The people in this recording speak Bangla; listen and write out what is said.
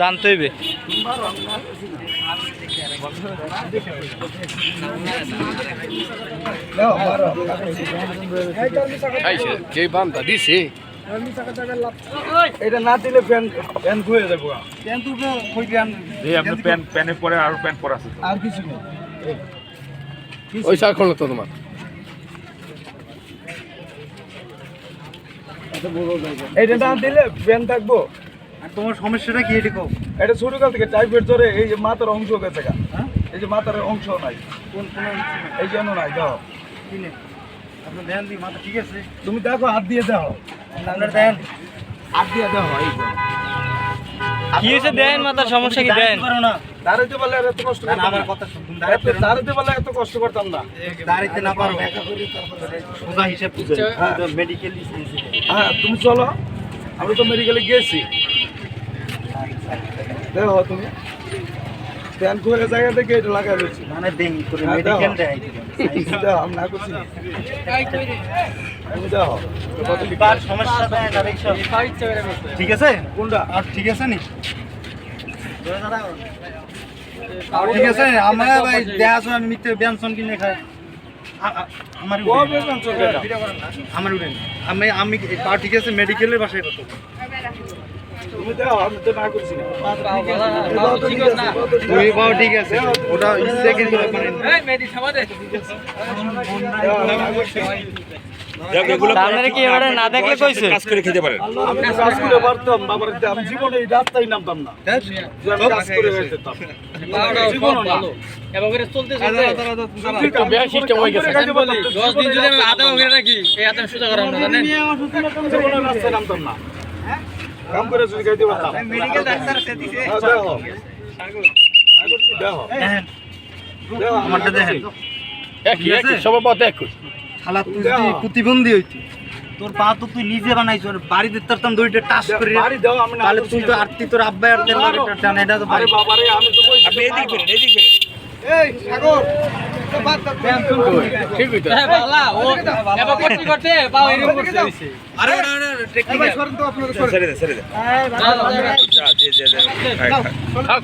জানতে হইবে। যে বান্ধা দিছে? এটা না দিলে ফ্যান ফ্যান খুয়ে যাব ফ্যান তো কই এই প্যানে পরে আর পরা আছে আর কিছু নেই। ওই সার খোলো তো তোমার। এটা না দিলে ফ্যান থাকব। তোমার সমস্যাটা কি এটি কও? এটা ছোটকাল থেকে টাইফয়েড জ্বরে এই যে মাথার অংশ গেছে গা। এই যে মাথার অংশ নাই। কোন কোন এই জন্য নাই দাও কিনে আপনার ধ্যান দিই মাথা ঠিক আছে? তুমি দেখো হাত দিয়ে দাও আপনার ধ্যান। হাত দিয়ে দাও এই যে। কি হয়েছে? দেন মাথার সমস্যা কি? দেন দাঁড়াইতে পারলে আর এত কষ্ট করতাম আমার কথা শুনুন এত- দাঁড়াইতে পারলে এত কষ্ট করতাম না। দাঁড়াইতে না পারো। সোজা হিসাব মেডিকেল হ্যাঁ তুমি চলো। আমি তো মেডিকেলে গেছি। দেখো তুমি। ফ্যান খুলে জায়গা থেকে এটা লাগাই রয়েছি মানে দেই হ্যাঁ, মেডিকেল দেয় দাও আমি না করছি। তুমি দাও। কত সমস্যা দেয় না দেখছ? ঠিক আছে? কোনটা? আর ঠিক আছে নি? ঠিক আছে? আমার ভাই দেয়া শুনে আমি মিথ্যে কিনে খাই। আমার। আমার উঠেন। আমি আমি ঠিক আছে মেডিকেলের বাসায় তুমি আমি। পাও ঠিক আছে ওটা ইচ্ছে কিন্তু আমি। আপনারা কি এবারে না দেখলে কইছে কাজ করে খেতে পারেন আমি তো কাজ করে পারতাম বাবার আমি জীবনে এই রাস্তায় নামতাম না কাজ করে বেরোতাম জীবনও না ঠিক আছে, বেয়া সিস্টেম হয়ে গেছে খাইতে পারতাম তো, জীবনে জীবনে রাস্তায় নামতাম না কাম করে যদি খাইতে পারতাম। মেডিকেল ডাক্তার সে দিছে। দেখো দেখো দেখো আমারটা দেখেন। একই একই সবার পথে একই। শালা তুই প্রতিবন্ধী হইতি তোর পা তো তুই নিজে বানাইছ আর বাড়ি দিতে পারতাম দুইটা টাচ করে বাড়ি দাও আমি তাহলে তুই তো আরতি তোর আব্বা আর লাগে এটা তো বাড়ি। বাবা রে আমি তো কইছি আপনি এদিক ফেরেন এদিক। ফেরেন এই সাগর। তো বাদ দাও, ফ্যান শুনব। ঠিক হইতো আরে না না এই ভাই, সরেন তো আপনারা, সরেন। ছেড়ে দে ছেড়ে দে যা, যে যে যে খাই, খাই। থাক।